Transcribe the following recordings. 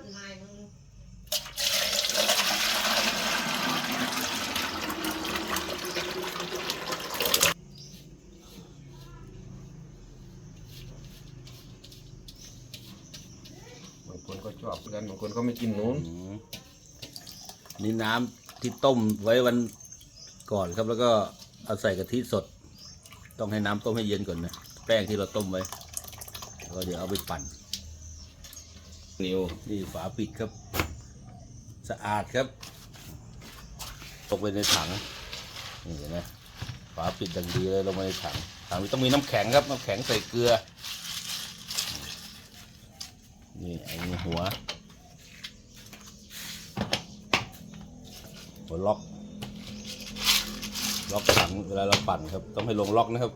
ต้นไม้มึงบางคนก็ชอบกันบางคนก็ไม่กินนู้นอืมนี่น้ำที่ต้มไว้วันก่อนครับ แล้วก็เอาใส่กะทิสด ต้องให้น้ำต้มให้เย็นก่อนนะแป้งที่เราต้มไว้แล้วก็เดี๋ยวเอาไปปั่น นิ้วนี่ฝาปิดครับ สะอาดครับ ตกไปในถังนี่เห็นไหมฝาปิดดังดีเลยลงไปในถังถังนี้ต้องมีน้ำแข็งครับ น้ำแข็งใส่เกลือ นี่ไอ้นี่หัว หัวล็อก ล็อกถังเวลาเราปั่นครับ ต้องให้ลงล็อกนะครับ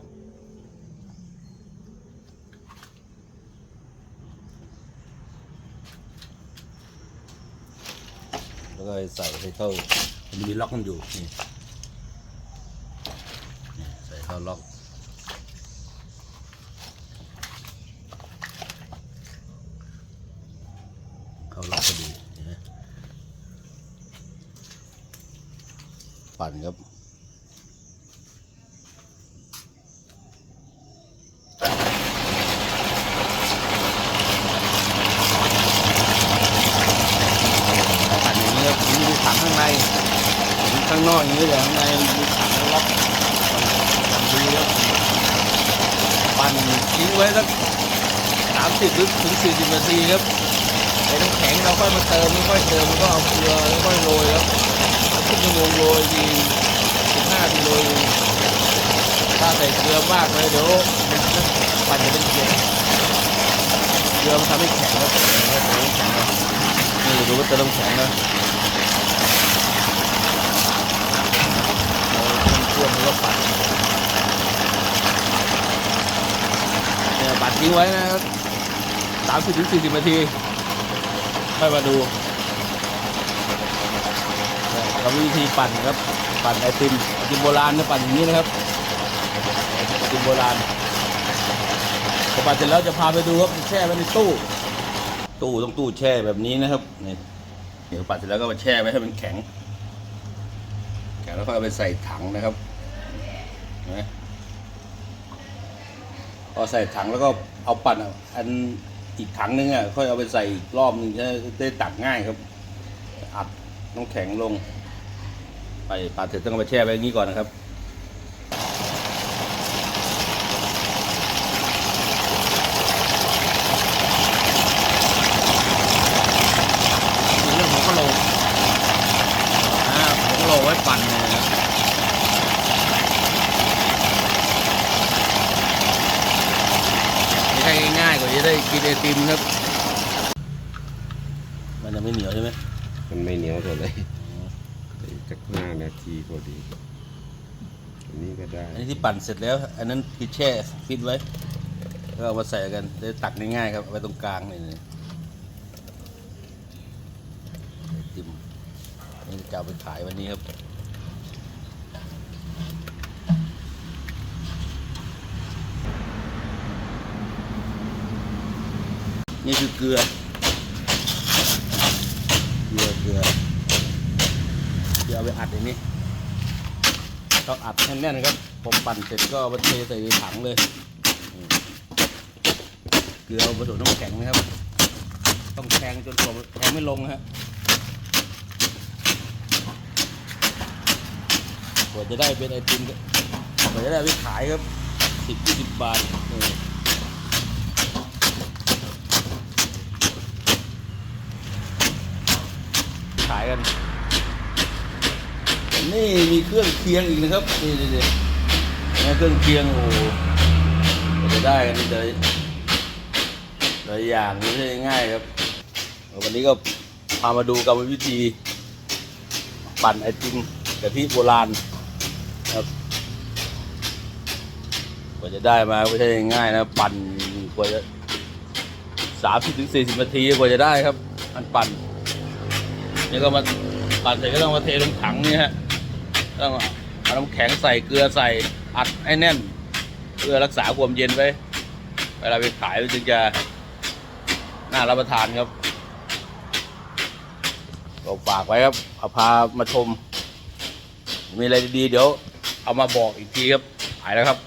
แล้ว ก็ใส่ให้เข้ามันมีล็อกมันอยู่นี่นี่ใส่เข้าล็อกเข้าล็อกพอดีนไหมปั่นครับ ปั่นอย่างนี้ครับมีถังข้างในข้างนอกอย่างนี้แต่ข้างในมีถังล็อกดีครับปั่นทิ้งไว้สักสามสิบหรือถึงสี่สิบนาทีครับไอ้น้ำแข็งเราค่อยมาเติมค่อยเติมแล้วก็เอาเกลือค่อยโรยครับครึ่งชั่วโมงโรยทีสิบห้าทีโรยถ้าใส่เกลือมากเลยเดี๋ยวปั่นจะเป็นเกลือเกลือมันทำให้แข็งครับแข็งครับแข็งครับนี่ดูว่าเติมน้ำแข็งนะเราท่วมๆแล้วก็ปั่นเนี่ยปั่น ทิ้งไว้นะครับสามสิบถึงสี่สิบนาทีค่อยมาดูเราวิธีปั่นครับ ปั่นไอติมไอติมโบราณนะปั่นอย่างนี้นะครับไอติมโบราณพอปั่นเสร็จแล้วจะพาไปดูครับแช่ไว้ในตู้ ตู้ต้องตู้แช่แบบนี้นะครับนี่เดี๋ยวปัดเสร็จแล้วก็มาแช่ไว้ให้มันแข็งแข็งแล้วก็เอาไปใส่ถังนะครับนไหม พอใส่ถังแล้วก็เอาปั่นอะอันอีกถังนึงอะค่อยเอาไปใส่อีกรอบนึงจะได้ตักง่ายครับ อัดน้ำแข็งลง ไปปัดเสร็จต้องเอาไปแช่ไว้อย่างนี้ก่อนนะครับมีเรื่องของกะโหลกอ่าของกะโหลกไว้ปั่นเนี่ยนะไม่ใช่ ง่ายๆกว่าจะได้กินไอติมครับ มันยังไม่เหนียวใช่ไหมมันไม่เหนียวเท่าไหร่จักห้านาทีพอดี อันนี้ก็ได้ อันนี้ที่ปั่นเสร็จแล้ว อันนั้นคือแช่ฟิตไว้ ก็เอามาใส่กันได้ตักง่ายๆครับเอาไว้ตรงกลางนี่นี่ไอติมนี่จะเอาไปขายวันนี้ครับ นี่คือเกลือ เกลือเกลือเดี๋ยวเอาไปอัดอย่างนี้ต้องอัดแน่นๆครับ ผมปั่นเสร็จก็เอามาเทใส่ในถังเลย เกลือผสมน้ำแข็งนะครับ ต้องแทงจนตัวแทงไม่ลงฮะกว่าจะได้เป็นไอติมก็กว่าจะได้ไปขายครับสิบยี่สิบบาทเออ ขาย กัน นี่มีเครื่องเคียงอีกนะครับนี่นี่นี่เครื่องเคียงโอ้โหจะได้กันนี่เลยหลายอย่างไม่ใช่ง่ายครับ วันนี้ก็พามาดูกรรมวิธี ปั่นไอติมกะทิโบราณครับกว่าจะได้มาไม่ใช่ง่ายนะ ปั่นกว่าจะสามสิบถึงสี่สิบนาทีกว่าจะได้ครับ มันปั่น นี่ก็มาปั่นเสร็จก็ต้องมาเทลงถังนี่ฮะต้องเอาน้ำแข็งใส่เกลือใส่อัดให้แน่น เพื่อรักษาความเย็นไว้เวลาไปขายมันจึงจะน่ารับประทานครับฝากไว้ครับเอาพามาชม มีอะไรดีๆเดี๋ยว เอามาบอกอีกทีครับไปแล้วครับ